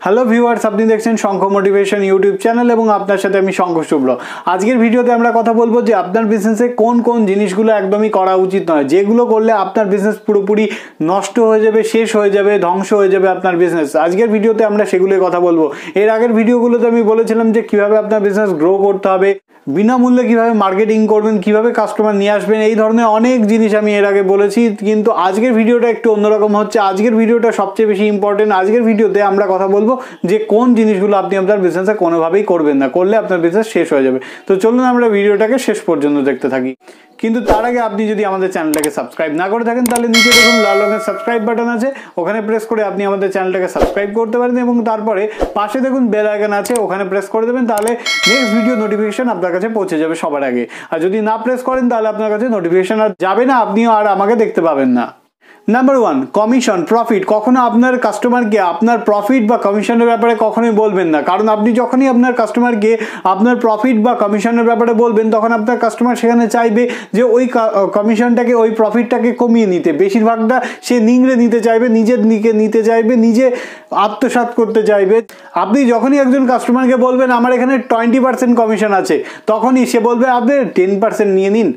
Hello viewers আপনি দেখছেন শঙ্খ motivation YouTube channel এবং আপনার সাথে আমি শঙ্খ শুভ্র। আজকের ভিডিওতে আমরা কথা বলব যে আপনার বিজনেসে কোন কোন জিনিসগুলো একদমই করা উচিত নয়। যেগুলো করলে আপনার বিজনেস পুরোপুরি নষ্ট হয়ে যাবে, শেষ হয়ে যাবে, ধ্বংস হয়ে যাবে আপনার বিজনেস আজকের ভিডিওতে আমরা সেগুলোই কথা বলব। এর আগের ভিডিওগুলোতে আমি বলেছিলাম যে কীভাবে আপনার বিজনেস গ্রো করতে হবে, বিনামূল্যে কীভাবে মার্কেটিং করবেন, কীভাবে কাস্টমার নিয়ে আসবেন, এই ধরনের অনেক জিনিস আমি এর আগে বলেছি। কিন্তু আজকের ভিডিওটা একটু অন্যরকম হচ্ছে। আজকের ভিডিওটা সবচেয়ে বেশি ইম্পর্টেন্ট আজকের ভিডিওতে আমরা কথা বলব যে কোন জিনিসগুলো আপনি আপনার বিজনেসে কোনোভাবেই করবেন না, করলে আপনার বিজনেস শেষ হয়ে যাবে। তো চলুন আমরা ভিডিওটাকে শেষ পর্যন্ত দেখতে থাকি। কিন্তু তার আগে আপনি যদি আমাদের চ্যানেলটাকে সাবস্ক্রাইব না করে থাকেন, তাহলে নিচে দেখুন লাল রঙের সাবস্ক্রাইব বাটন আছে। ওখানে প্রেস করে আপনি আমাদের চ্যানেলটাকে সাবস্ক্রাইব করতে পারেন এবং তারপরে পাশে দেখুন বেল আইকন আছে, ওখানে প্রেস করে দেবেন, তাহলে নেক্সট ভিডিও নোটিফিকেশন আপনার কাছে পৌঁছে যাবে সবার আগে। আর যদি না প্রেস করেন, তাহলে আপনার কাছে নোটিফিকেশন আর যাবে না, আপনিও আর আমাকে দেখতে পাবেন না। নাম্বার ওয়ান কমিশন প্রফিট কখনো আপনার কাস্টমারকে আপনার প্রফিট বা কমিশনের ব্যাপারে কখনোই বলবেন না। কারণ আপনি যখনই আপনার কাস্টমারকে আপনার প্রফিট বা কমিশনের ব্যাপারে বলবেন, তখন আপনার কাস্টমার সেখানে চাইবে যে ওই কমিশনটাকে ওই প্রফিটটাকে কমিয়ে নিতে। বেশিরভাগটা সে নিংড়ে নিতে চাইবে নিজের দিকে নিতে চাইবে, নিজে আত্মসাত করতে চাইবে। আপনি যখনই একজন কাস্টমারকে বলবেন, আমার এখানে টোয়েন্টি পার্সেন্ট কমিশন আছে, তখনই সে বলবে, আপনি টেন পার্সেন্ট নিয়ে নিন।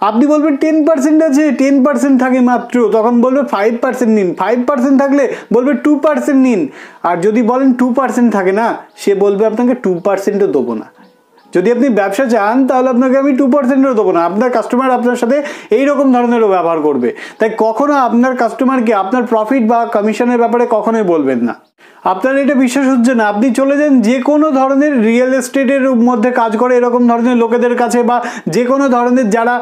আপনি বলবেন টেন পার্সেন্ট আছে টেন পার্সেন্ট থাকে মাত্র, তখন বলবে ফাইভ পার্সেন্ট নিন। ফাইভ পার্সেন্ট থাকলে বলবে টু পার্সেন্ট নিন। আর যদি বলেন টু পার্সেন্ট থাকে না, সে বলবে আপনাকে টু পার্সেন্টও দেবো না। যদি আপনি ব্যবসা চান, তাহলে আপনাকে আমি টু পার্সেন্টও দেবো না। আপনার কাস্টমার আপনার সাথে এই রকম ধরনেরও ব্যবহার করবে। তাই কখনো আপনার কাস্টমারকে আপনার প্রফিট বা কমিশনের ব্যাপারে কখনোই বলবেন না। আপনার এটা বিশ্বাস হচ্ছে না। আপনি চলে যান যে কোনো ধরনের রিয়েল এস্টেটের মধ্যে কাজ করে, এরকম ধরনের লোকেদের কাছে বা যে কোনো ধরনের যারা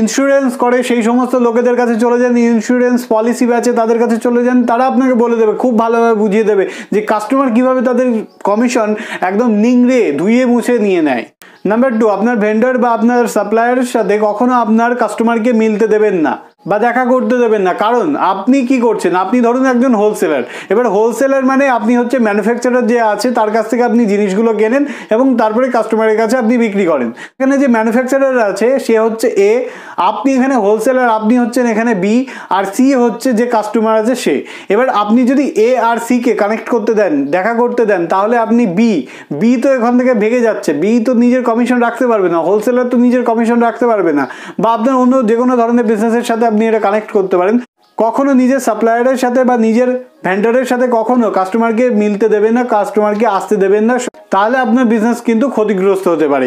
ইন্স্যুরেন্স করে, সেই সমস্ত লোকেদের কাছে চলে যান ইন্স্যুরেন্স পলিসি আছে তাদের কাছে চলে যান, তারা আপনাকে বলে দেবে, খুব ভালোভাবে বুঝিয়ে দেবে যে কাস্টমার কীভাবে তাদের কমিশন একদম নিংড়ে, ধুয়ে মুছে নিয়ে নেয়। নাম্বার টু আপনার ভেন্ডার বা আপনার সাপ্লায়ারের সাথে কখনো আপনার কাস্টমারকে মিলতে দেবেন না। বা দেখা করতে দেবেন না। কারণ আপনি কি করছেন? আপনি ধরুন একজন হোলসেলার এবার হোলসেলার মানে আপনি হচ্ছে ম্যানুফ্যাকচারার যে আছে, তার কাছ থেকে আপনি জিনিসগুলো কেনেন এবং তারপরে কাস্টমারের কাছে আপনি বিক্রি করেন। এখানে যে ম্যানুফ্যাকচারার আছে, সে হচ্ছে এ। আপনি এখানে হোলসেলার আপনি হচ্ছেন এখানে বি। আর সি হচ্ছে যে কাস্টমার আছে, সে। এবার আপনি যদি এ আর সিকে কানেক্ট করতে দেন, দেখা করতে দেন, তাহলে আপনি বি। বি তো এখান থেকে ভেঙে যাচ্ছে। বি তো নিজের কমিশন রাখতে পারবে না। হোলসেলার তো নিজের কমিশন রাখতে পারবে না। বা আপনার অন্য যে কোনো ধরনের বিজনেসের সাথে আপনি এটা কানেক্ট করতে পারেন। কখনো নিজের সাপ্লায়ারের সাথে বা নিজের ভেন্ডারের সাথে কখনো কাস্টমারকে মিলতে দেবেন না কাস্টমারকে আসতে দেবেন না, তাহলে আপনার বিজনেস কিন্তু ক্ষতিগ্রস্ত হতে পারে।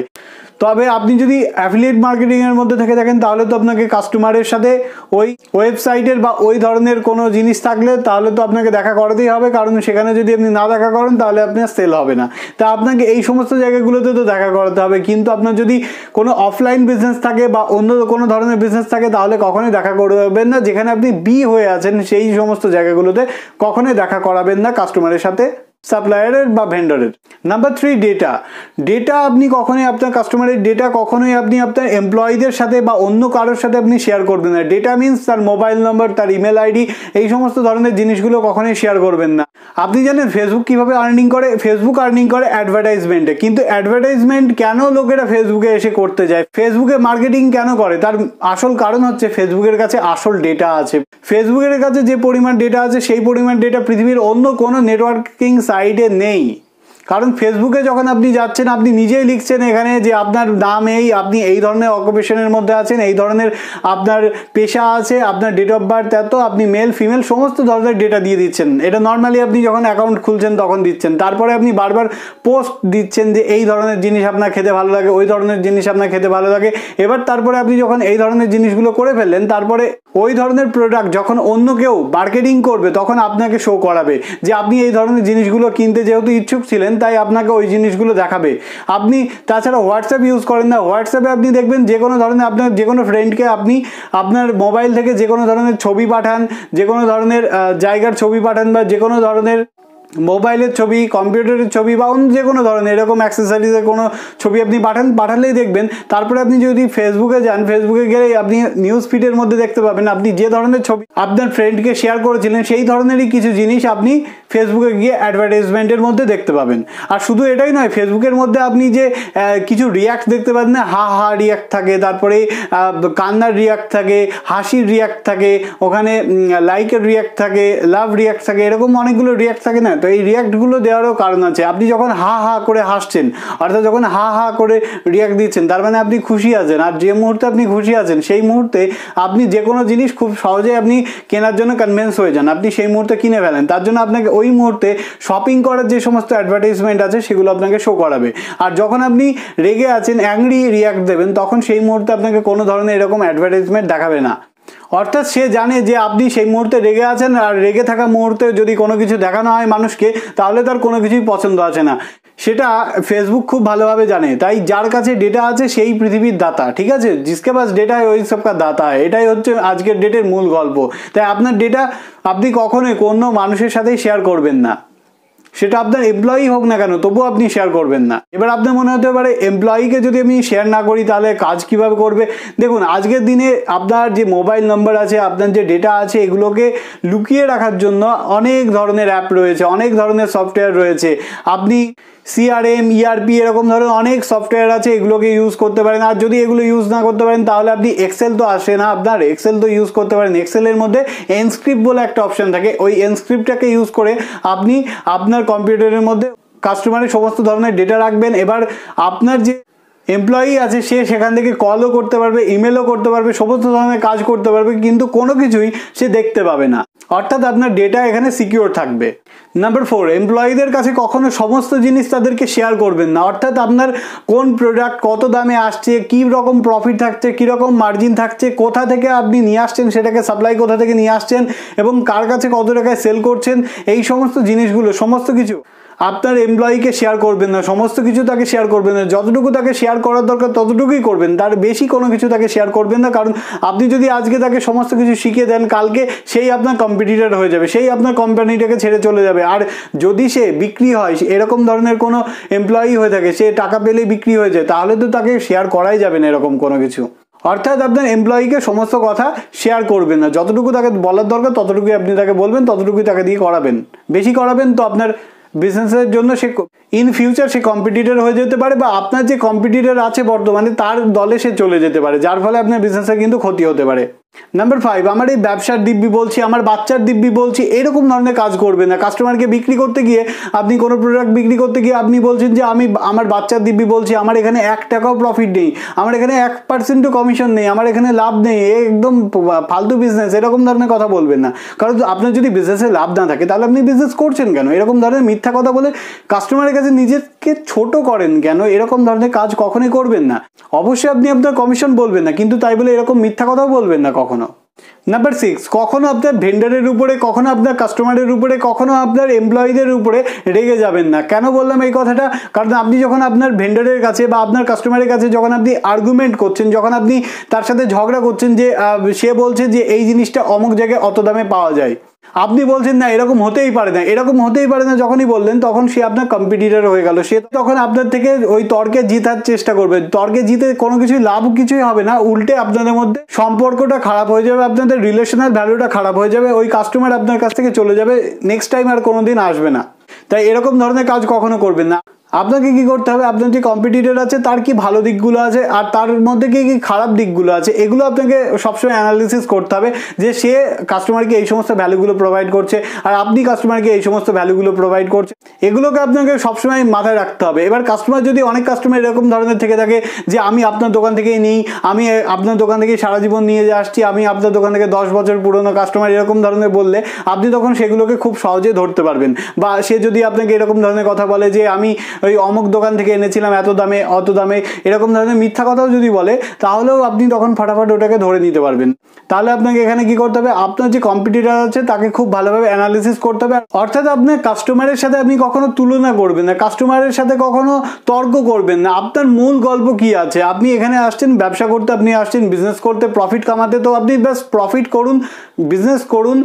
তবে আপনি যদি অ্যাফিলিয়েট মার্কেটিংয়ের মধ্যে থেকে থাকেন, তাহলে তো আপনাকে কাস্টমারের সাথে ওই ওয়েবসাইটের বা ওই ধরনের কোনো জিনিস থাকলে, তাহলে তো আপনাকে দেখা করাতেই হবে। কারণ সেখানে যদি আপনি না দেখা করেন, তাহলে আপনার সেল হবে না। তা আপনাকে এই সমস্ত জায়গাগুলোতে তো দেখা করাতে হবে। কিন্তু আপনার যদি কোনো অফলাইন বিজনেস থাকে বা অন্য কোনো ধরনের বিজনেস থাকে, তাহলে কখনোই দেখা করবেন না। যেখানে আপনি বি হয়ে আছেন, সেই সমস্ত জায়গাগুলোতে কখনোই দেখা করাবেন না কাস্টমারের সাথে। সাপ্লায়ারের বা ভেন্ডারের নাম্বার থ্রি ডেটা ডেটা আপনি কখনোই আপনার কাস্টমারের ডেটা কখনোই আপনি আপনার এমপ্লয়ীদের সাথে বা অন্য কারোর সাথে আপনি শেয়ার করবেন না। ডেটা মিনস তার মোবাইল নম্বর তার ইমেল আইডি এই সমস্ত ধরনের জিনিসগুলো কখনোই শেয়ার করবেন না। আপনি জানেন ফেসবুক কীভাবে আর্নিং করে? ফেসবুক আর্নিং করে অ্যাডভার্টাইজমেন্টে কিন্তু অ্যাডভার্টাইজমেন্ট কেন লোকেরা ফেসবুকে এসে করতে যায়? ফেসবুকে মার্কেটিং কেন করে? তার আসল কারণ হচ্ছে ফেসবুকের কাছে আসল ডেটা আছে। ফেসবুকের কাছে যে পরিমাণ ডেটা আছে, সেই পরিমাণ ডেটা পৃথিবীর অন্য কোনো নেটওয়ার্কিং সাইটে নেই কারণ ফেসবুকে যখন আপনি যাচ্ছেন, আপনি নিজেই লিখছেন এখানে যে আপনার নাম এই, আপনি এই ধরনের অকুপেশনের মধ্যে আছেন, এই ধরনের আপনার পেশা আছে, আপনার ডেট অফ বার্থ এত, আপনি মেল ফিমেল সমস্ত ধরনের ডেটা দিয়ে দিচ্ছেন। এটা নর্মালি আপনি যখন অ্যাকাউন্ট খুলছেন, তখন দিচ্ছেন। তারপরে আপনি বারবার পোস্ট দিচ্ছেন যে এই ধরনের জিনিস আপনার খেতে ভালো লাগে, ওই ধরনের জিনিস আপনার খেতে ভালো লাগে। এবার তারপরে আপনি যখন এই ধরনের জিনিসগুলো করে ফেললেন, তারপরে ওই ধরনের প্রোডাক্ট যখন অন্য কেউ মার্কেটিং করবে, তখন আপনাকে শো করাবে যে আপনি এই ধরনের জিনিসগুলো কিনতে যেহেতু ইচ্ছুক ছিলেন তাই আপনাকে ওই জিনিসগুলো দেখাবে। আপনি তাছাড়া হোয়াটসঅ্যাপ ইউজ করেন না। হোয়াটসঅ্যাপে আপনি দেখবেন যে কোনো ধরনের আপনার যে কোনো ফ্রেন্ডকে আপনি আপনার মোবাইল থেকে যে কোনো ধরনের ছবি পাঠান, যে কোনো ধরনের জায়গার ছবি পাঠান বা যে কোনো ধরনের মোবাইলের ছবি, কম্পিউটারের ছবি বা অন্য যে কোনো ধরনের, এরকম অ্যাক্সেসরিজের কোনো ছবি আপনি পাঠান, পাঠালেই দেখবেন। তারপরে আপনি যদি ফেসবুকে যান ফেসবুকে গেলে আপনি নিউজ ফিডের মধ্যে দেখতে পাবেন, আপনি যে ধরনের ছবি আপনার ফ্রেন্ডকে শেয়ার করেছিলেন, সেই ধরনেরই কিছু জিনিস আপনি ফেসবুকে গিয়ে অ্যাডভার্টাইজমেন্টের মধ্যে দেখতে পাবেন। আর শুধু এটাই নয় ফেসবুকের মধ্যে আপনি যে কিছু রিয়াক্ট দেখতে পাবেন না, হা হা রিয়াক্ট থাকে, তারপরে কান্নার রিয়াক্ট থাকে, হাসির রিয়াক্ট থাকে, ওখানে লাইকের রিয়াক্ট থাকে লাভ রিয়াক্ট থাকে, এরকম অনেকগুলো রিয়াক্ট থাকে না? তো এই রিয়াক্টগুলো দেওয়ারও কারণ আছে। আপনি যখন হা হা করে হাসছেন, অর্থাৎ যখন হা হা করে রিয়াক্ট দিচ্ছেন, তার মানে আপনি খুশি আছেন। আর যে মুহূর্তে আপনি খুশি আছেন, সেই মুহূর্তে আপনি যে কোনো জিনিস খুব সহজেই আপনি কেনার জন্য কনভিন্স হয়ে যান। আপনি সেই মুহূর্তে কিনে ফেলেন। তার জন্য আপনাকে ওই মুহূর্তে শপিং করার যে সমস্ত অ্যাডভার্টাইজমেন্ট আছে, সেগুলো আপনাকে শো করাবে। আর যখন আপনি রেগে আছেন অ্যাংরি রিয়াক্ট দেবেন, তখন সেই মুহূর্তে আপনাকে কোনো ধরনের এরকম অ্যাডভার্টাইজমেন্ট দেখাবে না। অর্থাৎ সে জানে যে আপনি সেই মুহূর্তে রেগে আছেন আর রেগে থাকা মুহূর্তে যদি কোনো কিছু দেখানো হয় মানুষকে, তাহলে তার কোনো কিছুই পছন্দ আছে না। সেটা ফেসবুক খুব ভালোভাবে জানে। তাই যার কাছে ডেটা আছে সেই পৃথিবীর দাতা, ঠিক আছে? জিসকে পাস ডেটা ওই সব কা দাতা। এটাই হচ্ছে আজকের ডেটের মূল গল্প। তাই আপনার ডেটা আপনি কখনোই কোনো মানুষের সাথেই শেয়ার করবেন না। সেটা আপনার এমপ্লয়ি হোক না কেন, তবুও আপনি শেয়ার করবেন না। এবার আপনার মনে হতে পারে এমপ্লয়িকে যদি আমি শেয়ার না করি, তাহলে কাজ কীভাবে করবে? দেখুন, আজকের দিনে আপনার যে মোবাইল নম্বর আছে, আপনার যে ডেটা আছে, এগুলোকে লুকিয়ে রাখার জন্য অনেক ধরনের অ্যাপ রয়েছে, অনেক ধরনের সফটওয়্যার রয়েছে। আপনি সিআরএম ইআরপি e এরকম ধরনের অনেক সফটওয়্যার আছে, এগুলোকে ইউজ করতে পারেন। আর যদি এগুলো ইউজ না করতে পারেন, তাহলে আপনি এক্সেল তো আসে না আপনার। এক্সেল তো ইউজ করতে পারেন। এক্সেলের মধ্যে এনস্ক্রিপ্ট বলে একটা অপশন থাকে। ওই এনস্ক্রিপ্টটাকে ইউজ করে আপনি আপনার কম্পিউটারের মধ্যে কাস্টমারের সমস্ত ধরনের ডেটা রাখবেন। এবার আপনার যে এমপ্লয়ি আছে, সে সেখান থেকে কলও করতে পারবে ইমেলও করতে পারবে, সমস্ত ধরনের কাজ করতে পারবে, কিন্তু কোনো কিছুই সে দেখতে পাবে না। অর্থাৎ আপনার ডেটা এখানে সিকিউর থাকবে। নাম্বার ফোর এমপ্লয়ীদের কাছে কখনো সমস্ত জিনিস তাদেরকে শেয়ার করবেন না। অর্থাৎ আপনার কোন প্রোডাক্ট কত দামে আসছে, কী রকম প্রফিট থাকছে কীরকম মার্জিন থাকছে, কোথা থেকে আপনি নিয়ে আসছেন, সেটাকে সাপ্লাই কোথা থেকে নিয়ে আসছেন এবং কার কাছে কত টাকায় সেল করছেন, এই সমস্ত জিনিসগুলো, সমস্ত কিছু। আপনার এমপ্লয়িকে শেয়ার করবেন না, সমস্ত কিছু তাকে শেয়ার করবেন না, যতটুকু তাকে শেয়ার করার দরকার ততটুকুই করবেন, তার বেশি কোনো কিছু তাকে শেয়ার করবেন না, কারণ আপনি যদি আজকে তাকে সমস্ত কিছু শিখিয়ে দেন, কালকে সেই আপনার কম্পিটিটার হয়ে যাবে, সেই আপনার কোম্পানিটাকে ছেড়ে চলে যাবে, আর যদি সে বিক্রি হয় এরকম ধরনের কোনো এমপ্লয়ি হয়ে থাকে, সে টাকা পেলেই বিক্রি হয়ে যায়, তাহলে তো তাকে শেয়ার করাই যাবে না এরকম কোনো কিছু। অর্থাৎ আপনার এমপ্লয়িকে সমস্ত কথা শেয়ার করবেন না, যতটুকু তাকে বলার দরকার, ততটুকুই আপনি তাকে বলবেন, ততটুকুই তাকে দিয়ে করাবেন। বেশি করাবেন তো আপনার বিজনেসের জন্য সে ইন ফিউচার সে কম্পিটিটর হয়ে যেতে পারে বা আপনার যে কম্পিটিটর আছে বর্তমানে, তার দলে সে চলে যেতে পারে, যার ফলে আপনার বিজনেসের কিন্তু ক্ষতি হতে পারে। নাম্বার ফাইভ আমার এই ব্যবসার দিব্যি বলছি, আমার বাচ্চার দিব্যি বলছি, এরকম ধরনের কাজ করবে না। কাস্টমারকে বিক্রি করতে গিয়ে, আপনি কোনো প্রোডাক্ট বিক্রি করতে গিয়ে আপনি বলছেন যে, আমি আমার বাচ্চার দিব্যি বলছি, আমার এখানে এক টাকাও প্রফিট নেই, আমার এখানে এক পার্সেন্টও কমিশন নেই, আমার এখানে লাভ নেই একদম ফালতু বিজনেস এরকম ধরনের কথা বলবেন না। কারণ আপনার যদি বিজনেসে লাভ না থাকে, তাহলে আপনি বিজনেস করছেন কেন? এরকম ধরনের মিথ্যা কথা বলে কাস্টমারের কাছে নিজেকে ছোট করেন কেন? এরকম ধরনের কাজ কখনোই করবেন না। অবশ্যই আপনি আপনার কমিশন বলবেন না, কিন্তু তাই বলে এরকম মিথ্যা কথাও বলবেন না কখনো। নাম্বার সিক্স কখনো আপনার ভেন্ডারের উপরে, কখনো আপনার কাস্টমারের উপরে, কখনো আপনার এমপ্লয়ীদের উপরে রেগে যাবেন না। কেন বললাম এই কথাটা? কারণ আপনি যখন আপনার ভেন্ডারের কাছে বা আপনার কাস্টমারের কাছে যখন আপনি আর্গুমেন্ট করছেন, যখন আপনি তার সাথে ঝগড়া করছেন যে সে বলছে যে, এই জিনিসটা অমুক জায়গায় অত দামে পাওয়া যায়। আপনি বলছেন না, এরকম হতেই পারে না। এরকম হতেই পারে না যখনই বললেন, তখন সে আপনার কম্পিটিটার হয়ে গেল। সে তখন আপনার থেকে ওই তর্কে জিতার চেষ্টা করবে। তর্কে জিতে কোনো কিছুই, লাভ কিছুই হবে না। উল্টে আপনাদের মধ্যে সম্পর্কটা খারাপ হয়ে যাবে, আপনাদের রিলেশনাল ভ্যালুটা খারাপ হয়ে যাবে, ওই কাস্টমার আপনার কাছ থেকে চলে যাবে নেক্সট টাইম আর কোনো দিন আসবে না। তাই এরকম ধরনের কাজ কখনো করবেন না। আপনাকে কি করতে হবে? আপনার যে কম্পিটিটর আছে, তার কি ভালো দিকগুলো আছে? আর তার মধ্যে কি কি খারাপ দিকগুলো আছে? এগুলো আপনাকে সবসময় অ্যানালিসিস করতে হবে যে সে কাস্টমারকে এই সমস্ত ভ্যালুগুলো প্রোভাইড করছে আর আপনি কাস্টমারকে এই সমস্ত ভ্যালুগুলো প্রোভাইড করছে। এগুলোকে আপনাকে সবসময় মাথায় রাখতে হবে। এবার কাস্টমার যদি অনেক কাস্টমার এরকম ধরনের থেকে থাকে যে আমি আপনার দোকান থেকেই নিই, আমি আপনার দোকান থেকে সারা জীবন নিয়ে আসছি, আমি আপনার দোকান থেকে দশ বছর পুরনো কাস্টমার এরকম ধরনের বললে আপনি তখন সেগুলোকে খুব সহজে ধরতে পারবেন। বা সে যদি আপনাকে এরকম ধরনের কথা বলে যে আমি ওই অমুক দোকান থেকে এনেছিলাম, এত দামে, অত দামে, এরকম ধরনের মিথ্যা কথাও যদি বলে, তাহলেও আপনি তখন ফাটাফাট ওটাকে ধরে নিতে পারবেন। তাহলে আপনাকে এখানে কি করতে হবে? আপনার যে কম্পিটিটার আছে, তাকে খুব ভালোভাবে অ্যানালিসিস করতে হবে। অর্থাৎ আপনার কাস্টমারের সাথে আপনি কখনো তুলনা করবেন না কাস্টমারের সাথে কখনো তর্ক করবেন না। আপনার মূল গল্প কি আছে? আপনি এখানে আসছেন, ব্যবসা করতে আপনি আসছেন বিজনেস করতে প্রফিট কামাতে, তো আপনি ব্যাস প্রফিট করুন বিজনেস করুন,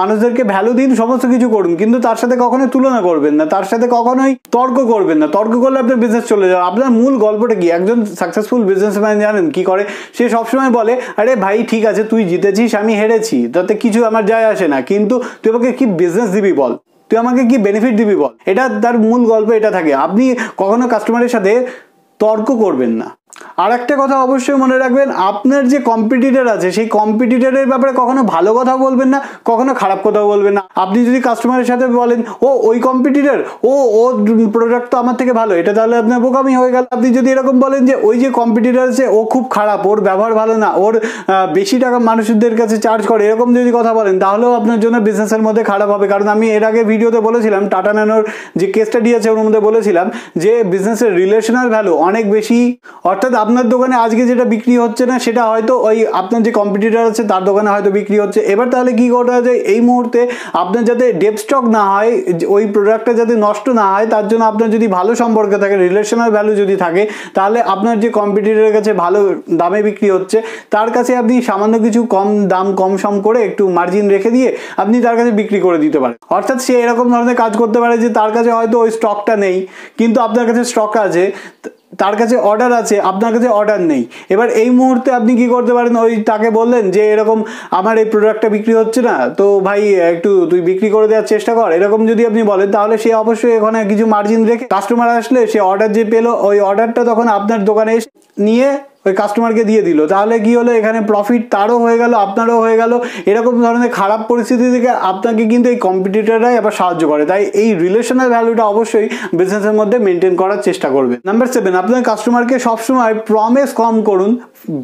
মানুষদেরকে ভ্যালু দিন, সমস্ত কিছু করুন। কিন্তু তার সাথে কখনোই তুলনা করবেন না, তার সাথে কখনোই তর্ক করবেন না, তর্ক করলে আপনার বিজনেস চলে যাবে আপনার মূল গল্পটা কি? একজন সাকসেসফুল বিজনেসম্যান জানেন কি করে? সে সবসময় বলে, আরে ভাই, ঠিক আছে, তুই জিতেছিস, আমি হেরেছি, তাতে কিছু আমার যায় আসে না। কিন্তু তুই আমাকে কি বিজনেস দিবি বল? তুই আমাকে কি বেনিফিট দিবি বল? এটা তার মূল গল্প এটা থাকে। আপনি কখনো কাস্টমারের সাথে তর্ক করবেন না। আর একটা কথা অবশ্যই মনে রাখবেন, আপনার যে কম্পিটিটার আছে, সেই কম্পিটিটরের ব্যাপারে কখনো ভালো কথা বলবেন না, কখনো খারাপ কথাও বলবেন না। আপনি যদি কাস্টমারের সাথে বলেন, ও, ওই কম্পিটিটার ও ও প্রোডাক্ট তো আমার থেকে ভালো, এটা তাহলে আপনার বোকামি হয়ে গেল। আপনি যদি এরকম বলেন যে, ওই যে কম্পিটিটার আছে, ও খুব খারাপ, ওর ব্যবহার ভালো না, ওর বেশি টাকা মানুষদের কাছে চার্জ করে, এরকম যদি কথা বলেন, তাহলেও আপনার জন্য বিজনেসের মধ্যে খারাপ হবে। কারণ আমি এর আগে ভিডিওতে বলেছিলাম, টাটা ন্যানোর যে কেসটা দিয়েছে ওর মধ্যে বলেছিলাম যে বিজনেসের রিলেশনাল ভ্যালু অনেক বেশি অর্থাৎ আপনার দোকানে আজকে যেটা বিক্রি হচ্ছে না, সেটা হয়তো ওই আপনার যে কম্পিটিটার আছে, তার দোকানে হয়তো বিক্রি হচ্ছে। এবার তাহলে কি করতে হবে এই মুহূর্তে আপনার যাতে ডেপ স্টক না হয় ওই প্রোডাক্টটা যাতে নষ্ট না হয়, তার জন্য আপনার যদি ভালো সম্পর্ক থাকে রিলেশনাল ভ্যালু যদি থাকে, তাহলে আপনার যে কম্পিটিটারের কাছে ভালো দামে বিক্রি হচ্ছে, তার কাছে আপনি সামান্য কিছু কম দাম, কম সম করে একটু মার্জিন রেখে দিয়ে আপনি তার কাছে বিক্রি করে দিতে পারেন। অর্থাৎ সে এরকম ধরনের কাজ করতে পারে যে তার কাছে হয়তো ওই স্টকটা নেই, কিন্তু আপনার কাছে স্টক আছে তার কাছে অর্ডার আছে, আপনার কাছে অর্ডার নেই। এবার এই মুহূর্তে আপনি কি করতে পারেন? ওই তাকে বললেন যে, এরকম আমার এই প্রোডাক্টটা বিক্রি হচ্ছে না, তো ভাই, একটু তুই বিক্রি করে দেওয়ার চেষ্টা কর। এরকম যদি আপনি বলেন, তাহলে সে অবশ্যই এখানে কিছু মার্জিন রেখে কাস্টমার আসলে সে অর্ডার যে পেল, ওই অর্ডারটা তখন আপনার দোকানে এসে নিয়ে ওই কাস্টমারকে দিয়ে দিল। তাহলে কি হলো? এখানে প্রফিট তারও হয়ে গেল, আপনারও হয়ে গেল। এরকম ধরনের খারাপ পরিস্থিতি থেকে আপনাকে কিন্তু এই কম্পিটিটররাই আবার সাহায্য করে। তাই এই রিলেশনাল ভ্যালুটা অবশ্যই বিজনেসের মধ্যে মেনটেন করার চেষ্টা করবে। নাম্বার সেভেন আপনার কাস্টমারকে সবসময় প্রমিস কম করুন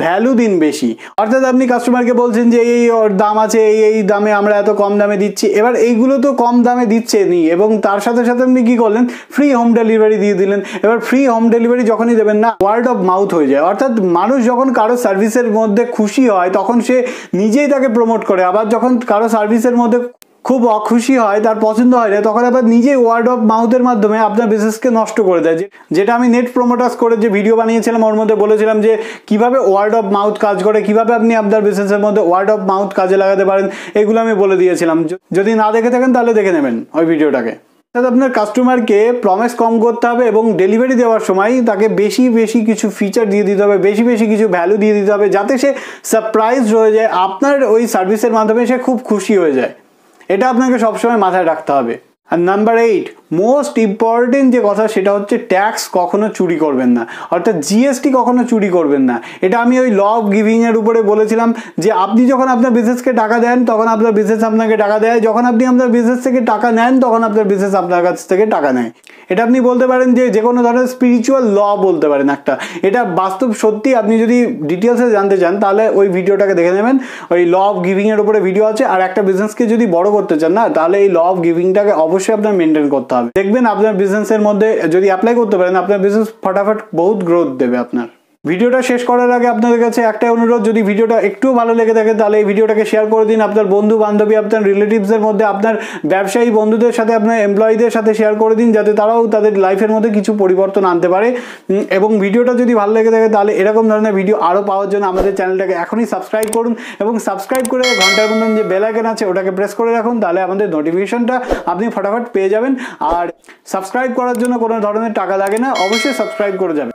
ভ্যালু দিন বেশি। অর্থাৎ আপনি কাস্টমারকে বলছেন যে, এই ওর দাম আছে, এই এই দামে আমরা এত কম দামে দিচ্ছি। এবার এইগুলো তো কম দামে দিচ্ছে নি এবং তার সাথে সাথে আপনি কি করলেন? ফ্রি হোম ডেলিভারি দিয়ে দিলেন। এবার ফ্রি হোম ডেলিভারি যখনই দেবেন না ওয়ার্ড অফ মাউথ হয়ে যায়। অর্থাৎ মানুষ যখন কারও সার্ভিসের মধ্যে খুশি হয়, তখন সে নিজেই তাকে প্রমোট করে। আবার যখন কারও সার্ভিসের মধ্যে খুব অখুশি হয়, তার পছন্দ হয় না, তখন আবার নিজেই ওয়ার্ড অফ মাউথের মাধ্যমে আপনার বিজনেসকে নষ্ট করে দেয়। যে, যেটা আমি নেট প্রমোটার্স করে যে ভিডিও বানিয়েছিলাম, ওর মধ্যে বলেছিলাম যে, কীভাবে ওয়ার্ড অফ মাউথ কাজ করে, কীভাবে আপনি আপনার বিজনেসের মধ্যে ওয়ার্ড অফ মাউথ কাজে লাগাতে পারেন, এগুলো আমি বলে দিয়েছিলাম। যদি না দেখে থাকেন, তাহলে দেখে নেবেন ওই ভিডিওটাকে অর্থাৎ আপনার কাস্টমারকে প্রমিস কম করতে হবে এবং ডেলিভারি দেওয়ার সময় তাকে বেশি বেশি কিছু ফিচার দিয়ে দিতে হবে, বেশি বেশি কিছু ভ্যালু দিয়ে দিতে হবে যাতে সে সারপ্রাইজ হয়ে যায়, আপনার ওই সার্ভিসের মাধ্যমে সে খুব খুশি হয়ে যায়। এটা আপনাকে সবসময় মাথায় রাখতে হবে। আর নাম্বার এইট মোস্ট ইম্পর্টেন্ট যে কথা সেটা হচ্ছে ট্যাক্স কখনো চুরি করবেন না। অর্থাৎ জিএসটি কখনো চুরি করবেন না। এটা আমি ওই ল অফ গিভিংয়ের উপরে বলেছিলাম যে আপনি যখন আপনার বিজনেসকে টাকা দেন, তখন আপনার বিজনেস আপনাকে টাকা দেয়। যখন আপনি আপনার বিজনেস থেকে টাকা নেন, তখন আপনার বিজনেস আপনার কাছ থেকে টাকা নেয়। এটা আপনি বলতে পারেন যে যে কোনো ধরনের স্পিরিচুয়াল ল বলতে পারেন একটা। এটা বাস্তব সত্যি আপনি যদি ডিটেলসে জানতে চান, তাহলে ওই ভিডিওটাকে দেখে নেবেন। ওই ল অফ গিভিংয়ের উপরে ভিডিও আছে। আর একটা বিজনেসকে যদি বড় করতে চান না, তাহলে এই ল অফ গিভিংটাকে অবশ্যই আপনার মেনটেন করতে হবে। দেখবেন আপনার বিজনেসের মধ্যে যদি অ্যাপ্লাই করতে পারেন, আপনার বিজনেস ফটাফট বহুত গ্রোথ দেবে আপনার। ভিডিওটা শেষ করার আগে আপনাদের কাছে একটাই অনুরোধ, যদি ভিডিওটা একটু ভালো লেগে থাকে, তাহলে এই ভিডিওটাকে শেয়ার করে দিন। আপনার বন্ধু, বান্ধবী, আপনার রিলেটিভসের মধ্যে, আপনার ব্যবসায়ী বন্ধুদের সাথে, আপনার এমপ্লয়ীদের সাথে শেয়ার করে দিন, যাতে তারাও তাদের লাইফের মধ্যে কিছু পরিবর্তন আনতে পারে। এবং ভিডিওটা যদি ভালো লেগে থাকে, তাহলে এরকম ধরনের ভিডিও আরও পাওয়ার জন্য আমাদের চ্যানেলটাকে এখনই সাবস্ক্রাইব করুন এবং সাবস্ক্রাইব করে ঘণ্টার মতন যে বেল আইকন আছে, ওটাকে প্রেস করে রাখুন, তাহলে আমাদের নোটিফিকেশনটা আপনি ফটাফট পেয়ে যাবেন। আর সাবস্ক্রাইব করার জন্য কোনো ধরনের টাকা লাগে না, অবশ্যই সাবস্ক্রাইব করে যাবেন।